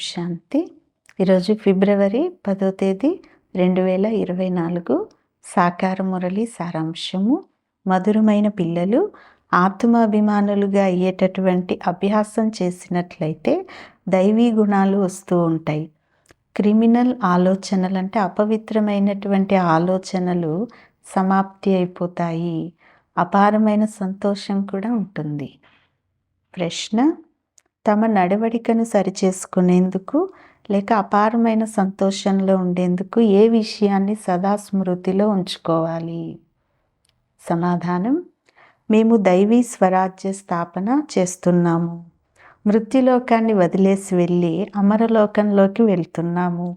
శాంతి. ఈరోజు ఫిబ్రవరి పదో తేదీ రెండు వేల ఇరవై నాలుగు. సాకార మురళి సారాంశము. మధురమైన పిల్లలు ఆత్మాభిమానులుగా అయ్యేటటువంటి అభ్యాసం చేసినట్లయితే దైవీ గుణాలు వస్తూ ఉంటాయి. క్రిమినల్ ఆలోచనలు అంటే అపవిత్రమైనటువంటి ఆలోచనలు సమాప్తి అయిపోతాయి. అపారమైన సంతోషం కూడా ఉంటుంది. ప్రశ్న తమ నడవడికను సరిచేసుకునేందుకు లేక అపారమైన సంతోషంలో ఉండేందుకు ఏ విషయాన్ని సదా స్మృతిలో ఉంచుకోవాలి? సమాధానం మేము దైవీ స్వరాజ్య స్థాపన చేస్తున్నాము. మృత్యులోకాన్ని వదిలేసి వెళ్ళి అమరలోకంలోకి వెళ్తున్నాము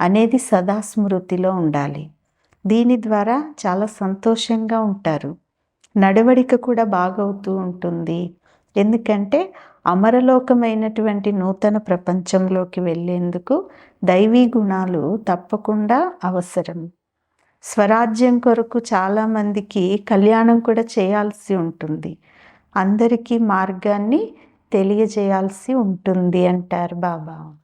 అనేది సదా స్మృతిలో ఉండాలి. దీని ద్వారా చాలా సంతోషంగా ఉంటారు. నడవడిక కూడా బాగవుతూ ఉంటుంది. ఎందుకంటే అమరలోకమైనటువంటి నూతన ప్రపంచంలోకి వెళ్ళేందుకు దైవీ గుణాలు తప్పకుండా అవసరం. స్వరాజ్యం కొరకు చాలామందికి కళ్యాణం కూడా చేయాల్సి ఉంటుంది. అందరికీ మార్గాన్ని తెలియజేయాల్సి ఉంటుంది అంటారు బాబా.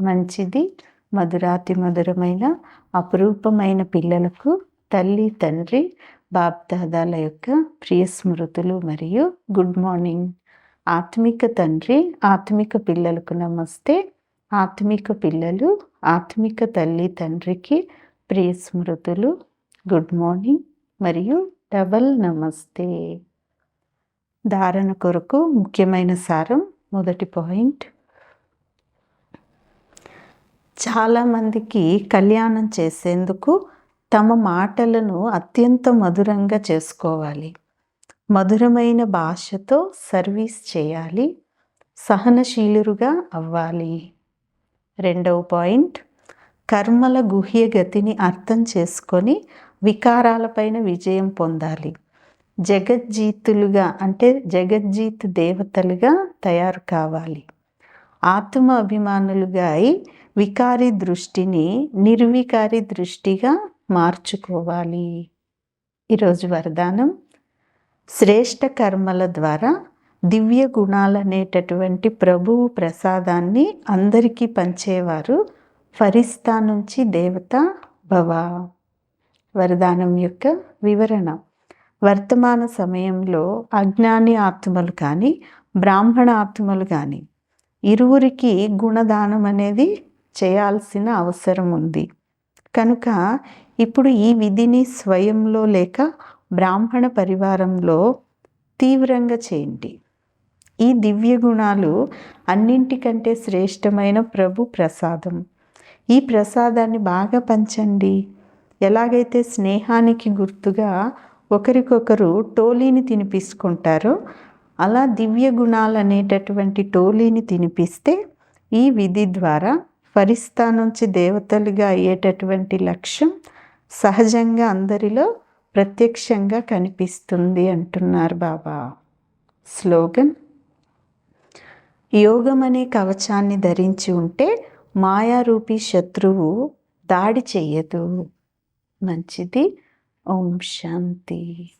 మంచిది మధురాతి మధురమైన అపురూపమైన పిల్లలకు తల్లి తండ్రి బాబ్దాదాల యొక్క ప్రియ స్మృతులు మరియు గుడ్ మార్నింగ్. ఆత్మిక తండ్రి ఆత్మిక పిల్లలకు నమస్తే. ఆత్మిక పిల్లలు ఆత్మిక తల్లి తండ్రికి ప్రియ స్మృతులు గుడ్ మార్నింగ్ మరియు డబల్ నమస్తే. ధారణ కొరకు ముఖ్యమైన సారం మొదటి పాయింట్. చాలామందికి కళ్యాణం చేసేందుకు తమ మాటలను అత్యంత మధురంగా చేసుకోవాలి. మధురమైన భాషతో సర్వీస్ చేయాలి సహనశీలురుగా అవ్వాలి. రెండవ పాయింట్ కర్మల గుహ్య గతిని అర్థం చేసుకొని వికారాలపైన విజయం పొందాలి. జగజ్జీతులుగా అంటే జగజ్జీత్ దేవతలుగా తయారు కావాలి. ఆత్మ అభిమానులుగా అయి వికారి దృష్టిని నిర్వికారి దృష్టిగా మార్చుకోవాలి. ఈరోజు వరదానం. శ్రేష్ట కర్మల ద్వారా దివ్య గుణాలనేటటువంటి ప్రభువు ప్రసాదాన్ని అందరికీ పంచేవారు ఫరిస్తా నుంచి దేవత భవ. వరదానం యొక్క వివరణ. వర్తమాన సమయంలో అజ్ఞాని ఆత్మలు కానీ బ్రాహ్మణ ఆత్మలు కానీ ఇరువురికి గుణదానం అనేది చేయాల్సిన అవసరం ఉంది. కనుక ఇప్పుడు ఈ విధిని స్వయంలో లేక బ్రాహ్మణ పరివారంలో తీవ్రంగా చేయండి. ఈ దివ్య గుణాలు అన్నింటికంటే శ్రేష్టమైన ప్రభు ప్రసాదం. ఈ ప్రసాదాన్ని బాగా పంచండి. ఎలాగైతే స్నేహానికి గుర్తుగా ఒకరికొకరు టోలీని తినిపించుకుంటారో అలా దివ్య గుణాలు అనేటటువంటి టోలీని తినిపిస్తే ఈ విధి ద్వారా ఫరిస్తా నుంచి దేవతలుగా అయ్యేటటువంటి లక్ష్యం సహజంగా అందరిలో ప్రత్యక్షంగా కనిపిస్తుంది అంటున్నారు బాబా. స్లోగన్ యోగం అనే కవచాన్ని ధరించి ఉంటే మాయారూపి శత్రువు దాడి చెయ్యదు. మంచిది. ఓం శాంతి.